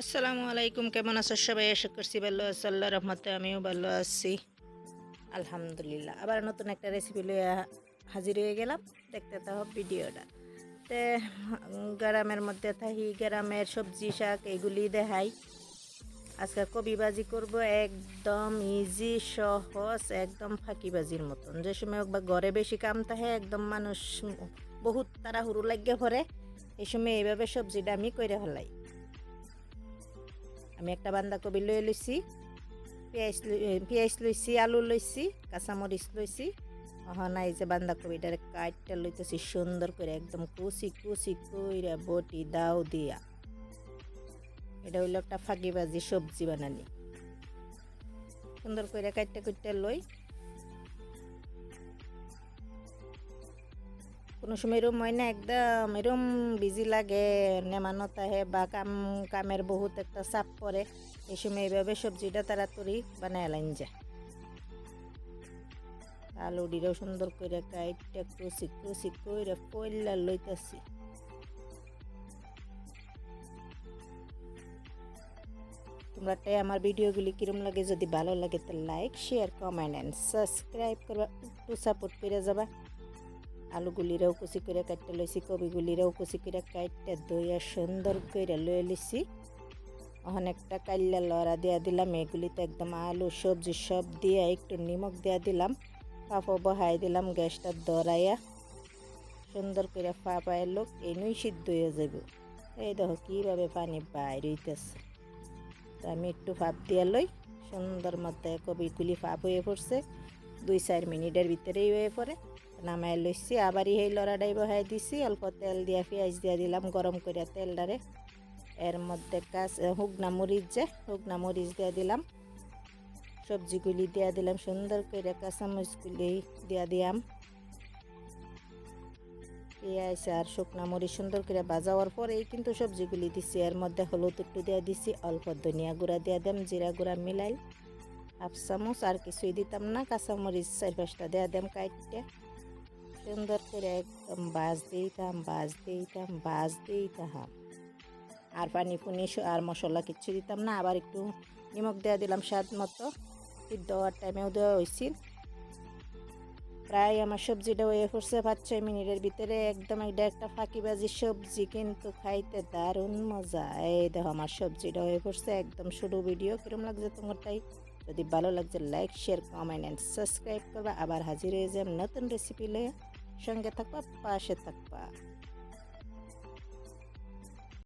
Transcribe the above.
আসসালামু আলাইকুম, কেমন আছো সবাই? আশা করছি ভালো আছো আল্লাহ রহমতে আমিও ভালো আছি। আলহামদুলিল্লাহ, আবার নতুন একটা রেসিপি লইয়া হাজির হয়ে গেলাম। দেখতে থাকো ভিডিওটা। তে, গ্রামের মধ্যে থাকি, গ্রামের সবজি শাক এগুলি দেখাই। আজকে কবি বাজি করব, একদম ইজি সহজ, একদম ফাঁকিবাজির মতন। যে সময় বা ঘরে বেশি কাম থাকে, একদম মানুষ বহুত তাড়াহুড়ো লাগিয়ে পড়ে এই সময় এইভাবে সবজিটা আমি করে হলাই আমি একটা বান্ধাকবি লই লইছি, পেঁয়াজ পেঁয়াজ লইছি, আলু লইছি, কাঁচামরিচ লইছি। অহা নাই যে বান্ধাকবিটার কাটটা লইতেছি সুন্দর করে, একদম কুচি কুচি কইরা বটি দাও দিয়া। এটা হইল একটা ফাঁকি ভাজি সবজি বানানি। সুন্দর করে কাটতে কুটতে লই কোনো সময় এরম হয় না, একদম এরম বিজি লাগে নেমানো তাহে বা কাম, কামের বহুত একটা চাপ পড়ে, এই সময় এইভাবে সবজিটা তাড়াতাড়ি বানায় লাইন যায়। আলু আলুডিরাও সুন্দর করে কাইটটা একটু কুচি কুচি কইরা পয়লা লইতাছি। তোমরা তাই আমার ভিডিওগুলি কিরম লাগে যদি ভালো লাগে তো like share comment and subscribe করবা, একটু সাপোর্ট করে যাবা। আলুগুলিরাও কুচি করে কাটতে লইছি, কবিগুলিরাও কুচি করে কাটতে দইয়া সুন্দর করে লয়ে লিছি অনেকটা কাল্লা লড়া দেওয়া দিলাম, এগুলিতে একদম আলু, সবজি সব দিয়ে একটু নিমক দেওয়া দিলাম পাপা বহাই দিলাম, গ্যাসটা দরাইয়া সুন্দর করে ফাঁপায় লোক এনুই সিদ্ধ হয়ে যাব এই দেখো কীভাবে পানি বাইর হইতেছে। তো আমি একটু ফাপ দিয়া লই, সুন্দর মতো কবিগুলি ফাপ হয়ে পড়ছে, দুই চার মিনিটের ভিতরেই হয়ে পড়ে। নামাই লইছি, আবার এই লড়াটাই বহাই দিছি, অল্প তেল দিয়া পেঁয়াজ দিয়া দিলাম, গরম করে তেলটারে এর মধ্যে কাঁচ শুকনা মরিচ যে, শুকনা মরিচ দিয়া দিলাম। সবজিগুলি দিয়া দিলাম, সুন্দর করে কাঁচামরিচগুলি দিয়া দিলাম পেঁয়াজ আর শুকনা মরিচ সুন্দর করে বাজাওয়ার পরেই কিন্তু সবজিগুলি দিছি। এর মধ্যে হলুদ একটু দিয়া দিছি, অল্প ধনিয়া গুঁড়া দিয়া দিলাম, জিরা গুঁড়া মিলাই হাফ চামচ আর কিছুই দিতাম না, কাঁচামরিচ চার পাঁচটা দেয়া দিলাম কাইটটা সুন্দর করে একদম বাজ দিতাম বাজ দিতাম বাজ দিতাম। আর পানি স- আর মশলা কিচ্ছু দিতাম না। আবার একটু নিমখ দেওয়া দিলাম স্বাদ মতো। সিদ্ধ হওয়ার টাইমেও দেওয়া হয়েছিল প্রায় আমার সবজিটা হয়ে করছে পাঁচ ছয় মিনিটের ভিতরে। একদম এটা একটা ফাঁকিবাজি সবজি, কিন্তু খাইতে দারুণ মজা। এই দেখো, আমার সবজিটা হয়ে করছে একদম শুরু ভিডিও। কিরম লাগছে তোমারটাই? যদি ভালো লাগছে, like share comment and subscribe করবা। আবার হাজির হয়ে যাম নতুন রেসিপি লয়ে। ಶಂಗ ತಪ್ಪ ಪಾಶ ತಪ್ಪ